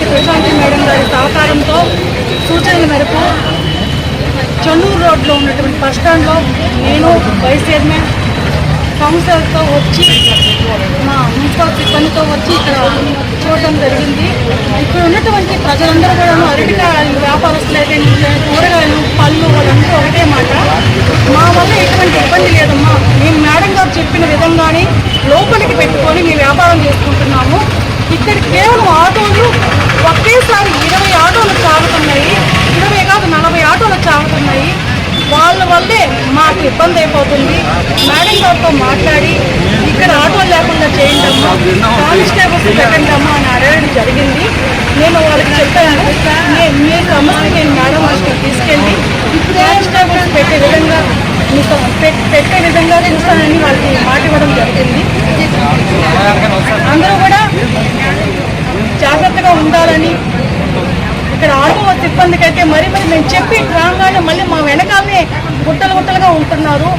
Reddy Krishnanjali madam గారి సహకారంతో సూచనల మేరకు చెన్నూరు రోడ్లో ఉన్నటువంటి బస్ స్టాండ్లో నేను వైస్ చైర్మన్ కౌన్సిలర్తో వచ్చి మా మున్సిపల్ సిబ్బందితో వచ్చి ఇక్కడ చూడటం జరిగింది. ఇక్కడ ఉన్నటువంటి ప్రజలందరూ కూడా అరటికాయ వ్యాపారస్తులు అయితే వాళ్ళ వల్లే మాకు ఇబ్బంది అయిపోతుంది. మేడం గారితో మాట్లాడి ఇక్కడ ఆటో లేకుండా చేయండమ్మా కానిస్టేబుల్స్ పెట్టండి అమ్మా అని అడగడం జరిగింది. నేను వాళ్ళకి చెప్పాను నేను మీ సమస్య నేను మేడం హాస్టల్ తీసుకెళ్ళి కానిస్టేబుల్స్ పెట్టే విధంగా మీకు పెట్టే విధంగా చూస్తానని వాళ్ళకి మాట ఇవ్వడం జరిగింది. అందరూ కూడా జాగ్రత్తగా ఉండాలని ఇక్కడ ఆటో సిబ్బందికి అయితే మరి మరి మేము చెప్పి రాగానే మళ్ళీ మా వెనకాలనే గుట్టలు గుట్టలుగా ఉంటున్నారు.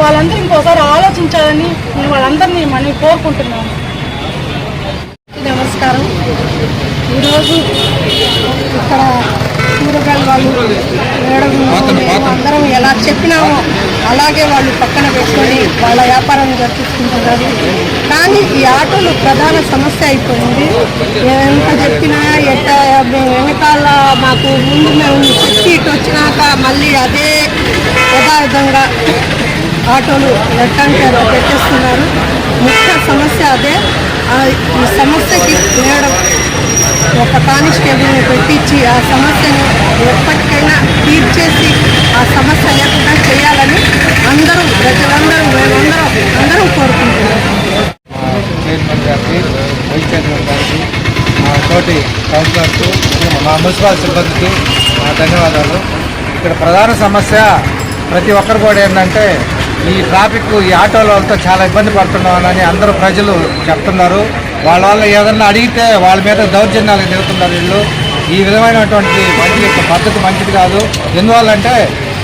వాళ్ళందరూ ఇంకోసారి ఆలోచించాలని నేను వాళ్ళందరినీ మనం కోరుకుంటున్నాను నమస్కారం. ఈరోజు ఇక్కడ కూరగాయల వాళ్ళు వేయడం మేము అందరం ఎలా చెప్పినామో అలాగే వాళ్ళు పక్కన పెట్టుకొని వాళ్ళ వ్యాపారం జరిపించుకుంటున్నారు. కానీ ఈ ఆటోలు ప్రధాన సమస్య అయిపోయింది ఎంత చెప్పినా ఎట్ట మేము వెనకాల మాకు ముందు మేము సీట్ వచ్చినాక మళ్ళీ అదే యథావిధంగా ఆటోలు ఎట్టంటే పెట్టేస్తున్నారు. ముఖ్య సమస్య అదే. ఈ సమస్యకి మేడం ఒక కానిస్టేబుల్ని పెట్టించి ఆ సమస్యను ఎప్పటికైనా తీర్చేసి ఆ సమస్య లేకుండా చేయాలని అందరూ ప్రజలందరూ మేమందరం అందరం కోరుకుంటున్నాం. చైర్మన్ గారికి వైస్ చైర్మన్ గారికి మా తోటి కౌన్సిలర్కు మా మున్సిపల్ సిబ్బందికి మా ధన్యవాదాలు. ఇక్కడ ప్రధాన సమస్య ప్రతి ఒక్కరు కూడా ఏంటంటే ఈ ట్రాఫిక్ ఈ ఆటోల వాళ్ళతో చాలా ఇబ్బంది పడుతున్నామని అందరూ ప్రజలు చెప్తున్నారు. వాళ్ళ వల్ల ఏదన్నా అడిగితే వాళ్ళ మీద దౌర్జన్యాలు దిగుతున్నారు వీళ్ళు. ఈ విధమైనటువంటి మంచి పద్ధతి మంచిది కాదు. ఎందువల్లంటే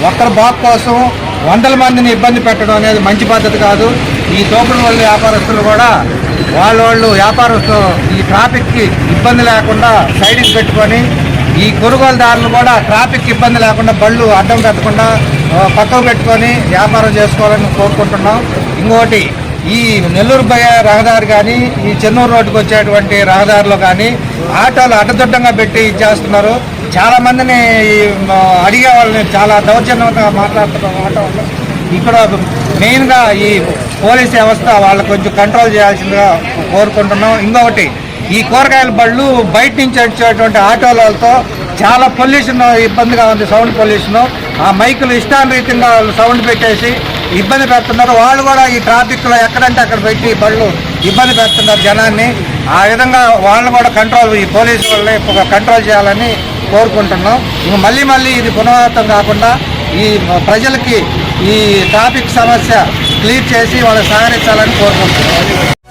ఒక్కరి బాగు కోసం వందల మందిని ఇబ్బంది పెట్టడం అనేది మంచి పద్ధతి కాదు. ఈ తోపుడు వల్ల వ్యాపారస్తులు కూడా వాళ్ళ వాళ్ళు వ్యాపారస్తులు ఈ ట్రాఫిక్కి ఇబ్బంది లేకుండా సైడింగ్ పెట్టుకొని ఈ కొనుగోలుదారులు కూడా ట్రాఫిక్ ఇబ్బంది లేకుండా బళ్ళు అడ్డం పెట్టకుండా పక్కకు పెట్టుకొని వ్యాపారం చేసుకోవాలని కోరుకుంటున్నాం ఇంకోటి ఈ నెల్లూరు బయ రహదారి కానీ ఈ చెన్నూరు రోడ్డుకు వచ్చేటువంటి రహదారిలో కానీ ఆటోలు అడ్డదొడ్డంగా పెట్టి ఇచ్చేస్తున్నారు చాలా మందిని అడిగే వాళ్ళని చాలా దౌర్జన్యంగా మాట్లాడుతున్నారు ఆటో వాళ్ళు. ఇక్కడ మెయిన్గా ఈ పోలీస్ వ్యవస్థ వాళ్ళు కొంచెం కంట్రోల్ చేయాల్సిందిగా కోరుకుంటున్నాం. ఇంకొకటి ఈ కూరగాయల బళ్ళు బయట నుంచి వచ్చేటువంటి ఆటోలతో చాలా పొల్యూషన్ ఇబ్బందిగా ఉంది సౌండ్ పొల్యూషన్. ఆ మైకులు ఇష్టానురీతంగా వాళ్ళు సౌండ్ పెట్టేసి ఇబ్బంది పెడుతున్నారు. వాళ్ళు కూడా ఈ ట్రాఫిక్లో ఎక్కడంటే అక్కడ పెట్టి బళ్ళు ఇబ్బంది పెడుతున్నారు జనాన్ని. ఆ విధంగా వాళ్ళని కూడా కంట్రోల్ ఈ పోలీసు వాళ్ళని కంట్రోల్ చేయాలని కోరుకుంటున్నాం. ఇంక మళ్ళీ మళ్ళీ ఇది పునరావృతం కాకుండా ఈ ప్రజలకి ఈ ట్రాఫిక్ సమస్య క్లియర్ చేసి వాళ్ళకి సహకరించాలని కోరుకుంటున్నాను.